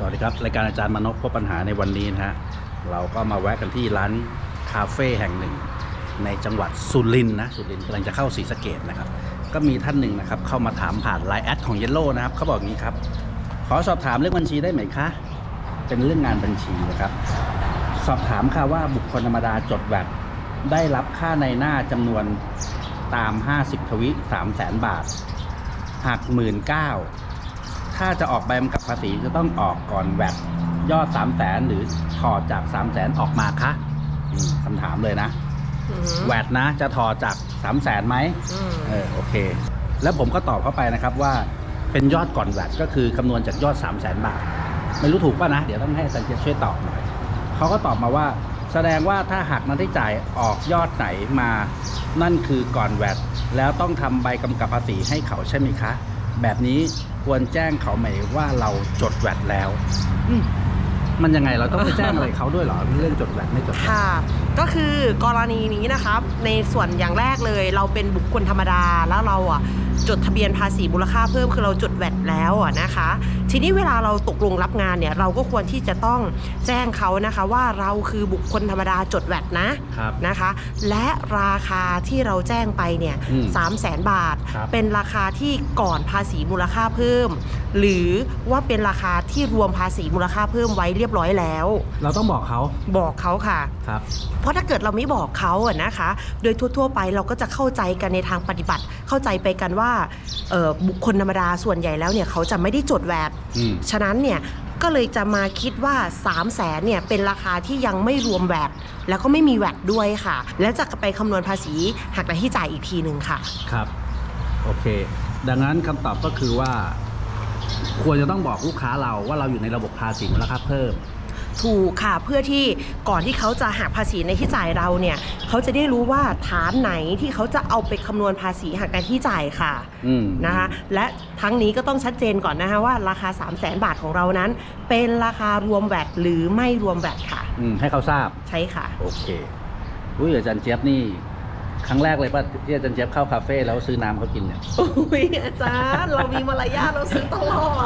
สวัสดีครับ รายการอาจารย์มนพพบปัญหาในวันนี้นะฮะ เราก็มาแวะกันที่ร้านคาเฟ่แห่งหนึ่ง ในจังหวัดสุรินทร์นะสุรินทร์กำลังจะเข้าศรีสะเกดนะครับ ก็มีท่านหนึ่งนะครับ เข้ามาถามผ่านไลน์แอดของเยลโล่นะครับเขาบอกงนี้ครับ ขอสอบถามเรื่องบัญชีได้ไหมคะ เป็นเรื่องงานบัญชีนะครับ สอบถามค่ะว่าบุคคลธรรมดาจดแวดได้รับค่าในหน้าจำนวนตาม 50 ทวิ3แสนบาทหักหมื่นเก้า ถ้าจะออกใบกำกับภาษีจะต้องออกก่อนแวดยอด3 0 0แสนหรือถอดจาก3 0 0แสนออกมาคะอืมคำถามเลยนะ อือหือแวดนะ จะถอดจาก3 0 0แสนไหม อืมเออโอเค แล้วผมก็ตอบเข้าไปนะครับว่าเป็นยอดก่อนแวดก็คือคำนวณจากยอด 3 0 0แสนบาท ไม่รู้ถูกป่ะนะ เดี๋ยวต้องให้อาจารย์เจี๊ยบช่วยตอบหน่อยเขาก็ตอบมาว่า แสดงว่าถ้าหักหน้าที่จ่ายออกยอดไหนมา นั่นคือก่อนแวดแล้วต้องทำใบกำกับภาษีให้เขาใช่ไหมคะ แบบนี้ควรแจ้งเขาไหมว่าเราจดแวดแล้วอืมมันยังไงเราต้องไปแจ้งอะไรเขาด้วยเหรอเรื่องจดแวดไม่จดแวด ค่ะ ก็คือกรณีนี้นะครับ ในส่วนอย่างแรกเลย เราเป็นบุคคลธรรมดาแล้วเราอะจดทะเบียนภาษีมูลค่าเพิ่มคือเราจดแวดแล้วอะนะคะทีนี้เวลาเราตกลงรับงานเนี่ยเราก็ควรที่จะต้องแจ้งเขานะคะว่าเราคือบุคคลธรรมดาจดแวดนะครับนะคะ และราคาที่เราแจ้งไปเนี่ยอืมสามแสนบาท ครับ เป็นราคาที่ก่อนภาษีมูลค่าเพิ่ม หรือว่าเป็นราคาที่รวมภาษีมูลค่าเพิ่มไว้เรียบร้อยแล้ว เราต้องบอกเขาบอกเขาค่ะ ครับ เพราะถ้าเกิดเราไม่บอกเขาอะนะคะ โดยทั่ว ๆ ไปเราก็จะเข้าใจกันในทางปฏิบัติ เข้าใจไปกันว่าเอ่อบุคคลธรรมดาส่วนใหญ่แล้วเนี่ยเขาจะไม่ได้จดแวดอืมฉะนั้นเนี่ยก็เลยจะมาคิดว่า 3 0 0แสนเนี่ยเป็นราคาที่ยังไม่รวมแวดแล้วก็ไม่มีแวดด้วยค่ะ แล้วจะไปคำนวณภาษีหักหน้าที่จ่ายอีกทีหนึ่งค่ะ ครับ โอเค ดังนั้นคำตอบก็คือว่า ควรจะต้องบอกลูกค้าเราว่าเราอยู่ในระบบภาษีมูลค่าเพิ่ม ถูกค่ะเพื่อที่ก่อนที่เขาจะหักภาษีในที่จ่ายเราเนี่ยเขาจะได้รู้ว่าฐานไหนที่เขาจะเอาไปคำนวณภาษีหักในที่จ่ายค่ะอืม นะคะและทั้งนี้ก็ต้องชัดเจนก่อนนะคะว่าราคา 3 0 0แสนบาทของเรานั้น เป็นราคารวมแวดหรือไม่รวมแวดค่ะ อืมให้เขาทราบ ใช่ค่ะ โอเคอุ้ยอาจารย์เจี๊ยบนี่ ครั้งแรกเลยป่ะที่อาจารย์เจี๊ยบเข้าคาเฟ่แล้วซื้อน้ำเขากินเนี่ยโอ้ยอาจารย์ เรามีมารยาทเราซื้อตลอด